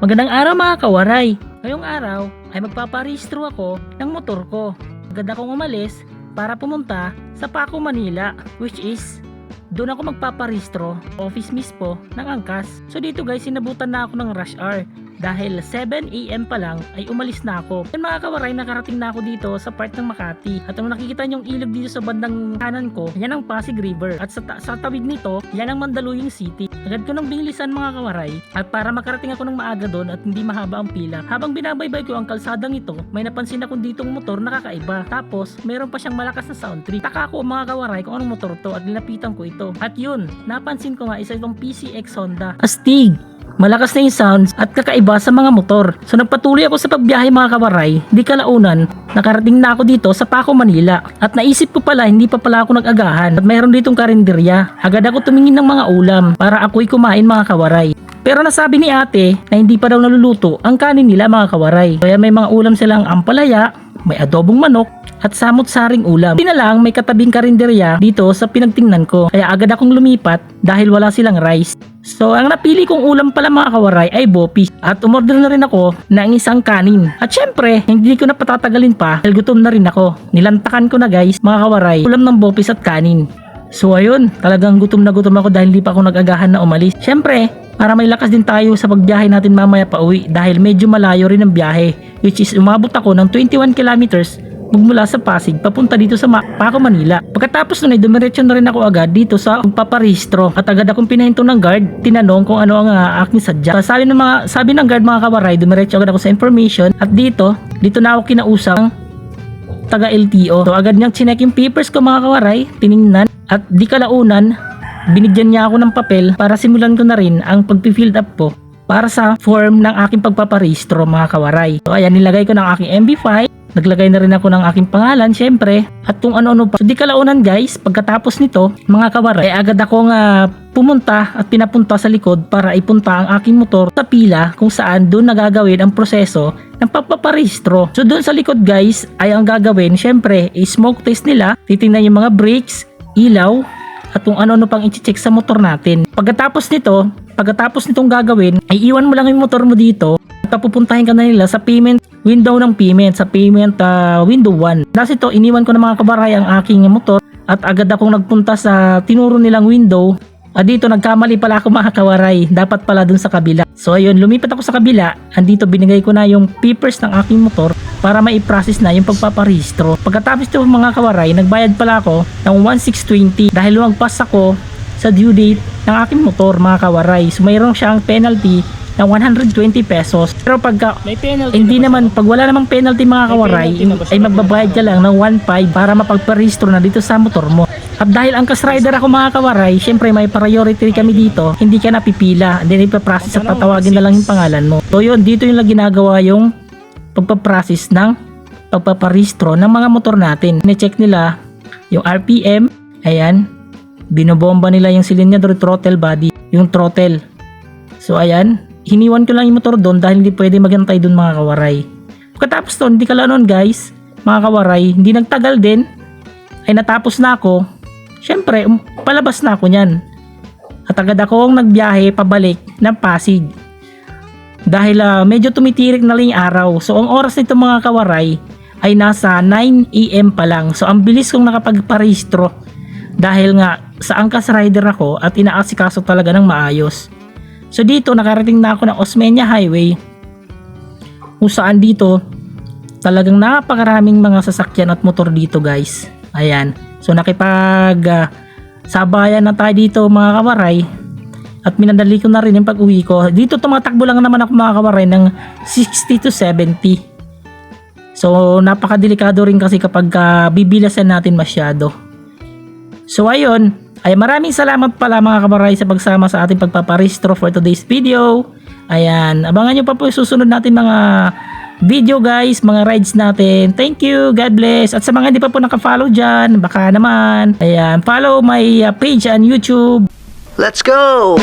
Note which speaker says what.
Speaker 1: Magandang araw mga kawaray. Ngayong araw ay magpaparehistro ako ng motor ko. Agad akong umalis para pumunta sa Paco, Manila which is doon ako magpaparehistro office mismo ng angkas. So dito guys sinabutan na ako ng rush hour dahil 7am pa lang ay umalis na ako. Yan mga kawaray, nakarating na ako dito sa part ng Makati. At kung nakikita nyo yung ilog dito sa bandang kanan ko, yan ang Pasig River. At sa, ta- sa tawid nito, yan ang Mandaluyong City. Agad ko nang binilisan mga kawaray at para makarating ako ng maaga doon at hindi mahaba ang pila. Habang binabaybay ko ang kalsadang ito, may napansin akong ditong motor na kakaiba. Tapos, mayroon pa siyang malakas na sound trip. Taka ko mga kawaray kung anong motor to at nilapitan ko ito. At yun, napansin ko nga isa itong PCX Honda. Astig! Malakas na yung sounds at kakaiba sa mga motor. So nagpatuloy ako sa pagbiyahe mga kawaray, di kalaunan, nakarating na ako dito sa Paco, Manila. At naisip ko pala hindi pa pala ako nag-agahan at mayroon ditong karinderya. Agad ako tumingin ng mga ulam para ako'y kumain mga kawaray. Pero nasabi ni ate na hindi pa daw naluluto ang kanin nila mga kawaray. Kaya may mga ulam silang ampalaya, may adobong manok, at samot-saring ulam. Hindi na lang may katabing karinderya dito sa pinagtingnan ko. Kaya agad akong lumipat dahil wala silang rice. So ang napili kong ulam pala mga kawaray ay bopis at umorder na rin ako ng isang kanin. At syempre, hindi ko na patatagalin pa dahil gutom na rin ako. Nilantakan ko na guys mga kawaray, ulam ng bopis at kanin. So ayun, talagang gutom na gutom ako dahil hindi pa ako nag-agahan na umalis. Syempre, para may lakas din tayo sa pagbiyahe natin mamaya pa uwi dahil medyo malayo rin ang biyahe which is umabot ako ng 21 kilometers magmula sa Pasig papunta dito sa Paco, Manila. Pagkatapos nun ay dumiretso na rin ako agad dito sa paparehistro at agad akong pinahinto ng guard, tinanong kung ano ang uh, aking sadya. Sabi ng mga sabi ng guard mga kawaray, dumiretso agad ako sa information at dito, dito na ako kinausap ng taga LTO. So agad niyang chinek yung papers ko mga kawaray, tiningnan at di kalaunan, binigyan niya ako ng papel para simulan ko na rin ang pag-fill up po para sa form ng aking pagpaparehistro mga kawaray. So ayan, nilagay ko ng aking MB5, naglagay na rin ako ng aking pangalan syempre at kung ano-ano pa. So di kalaunan guys, pagkatapos nito mga kawaray, ay agad akong uh, pumunta at pinapunta sa likod para ipunta ang aking motor sa pila kung saan doon nagagawin ang proseso ng pagpaparehistro. So doon sa likod guys ay ang gagawin syempre i-smoke test nila, titingnan yung mga brakes, ilaw, at kung ano-ano pang i-check sa motor natin. Pagkatapos nito, pagkatapos nitong gagawin, ay iwan mo lang yung motor mo dito at papupuntahin ka na nila sa payment window ng payment, sa payment uh, window 1. Kasi ito, iniwan ko na mga kabaray ang aking motor at agad akong nagpunta sa tinuro nilang window at dito nagkamali pala ako mga kawaray. Dapat pala dun sa kabila. So ayun, lumipat ako sa kabila. Andito binigay ko na yung papers ng aking motor para mai-process na yung pagpaparehistro. Pagkatapos ito mga kawaray, nagbayad pala ako ng 1620 dahil lumagpas ako sa due date ng aking motor mga kawaray. So mayroon siyang penalty ng 120 pesos. Pero pagka
Speaker 2: May penalty
Speaker 1: hindi
Speaker 2: na
Speaker 1: naman, pag wala namang penalty mga kawaray,
Speaker 2: sa
Speaker 1: ay magbabayad ka lang ng 1.5 para mapagparehistro na dito sa motor mo. At dahil angkas rider ako mga kawaray, syempre may priority kami dito, hindi ka napipila. Then ipaprocess at tatawagin na lang yung pangalan mo. So yun, dito yung lang ginagawa yung pagpaprocess ng pagpaparehistro ng mga motor natin. Ni-check nila yung RPM, ayan, binobomba nila yung cylinder throttle body, yung throttle. So ayan, hiniwan ko lang yung motor doon dahil hindi pwede magantay doon mga kawaray. Pagkatapos doon, hindi ka lang nun guys, mga kawaray, hindi nagtagal din, ay natapos na ako. Siyempre, um, palabas na ako niyan. At agad akong nagbiyahe pabalik ng Pasig. Dahil ah, medyo tumitirik na lang yung araw. So ang oras nito mga kawaray ay nasa 9am pa lang. So ang bilis kong nakapagparehistro dahil nga sa angkas rider ako at inaasikaso talaga ng maayos. So dito nakarating na ako ng Osmeña Highway kung saan dito talagang napakaraming mga sasakyan at motor dito guys. Ayan. So nakipag ah, sabayan na tayo dito mga kawaray at minadali ko na rin yung pag-uwi ko. Dito tumatakbo lang naman ako mga kawaray ng 60 to 70. So napakadelikado rin kasi kapag ah, bibilasan natin masyado. So ayun, ay maraming salamat pala mga kabaray sa pagsama sa ating pagpaparehistro for today's video. Ayan, abangan nyo pa po susunod natin mga video guys, mga rides natin. Thank you, God bless. At sa mga hindi pa po nakafollow dyan, baka naman, ayan, follow my uh, page on YouTube.
Speaker 3: Let's go!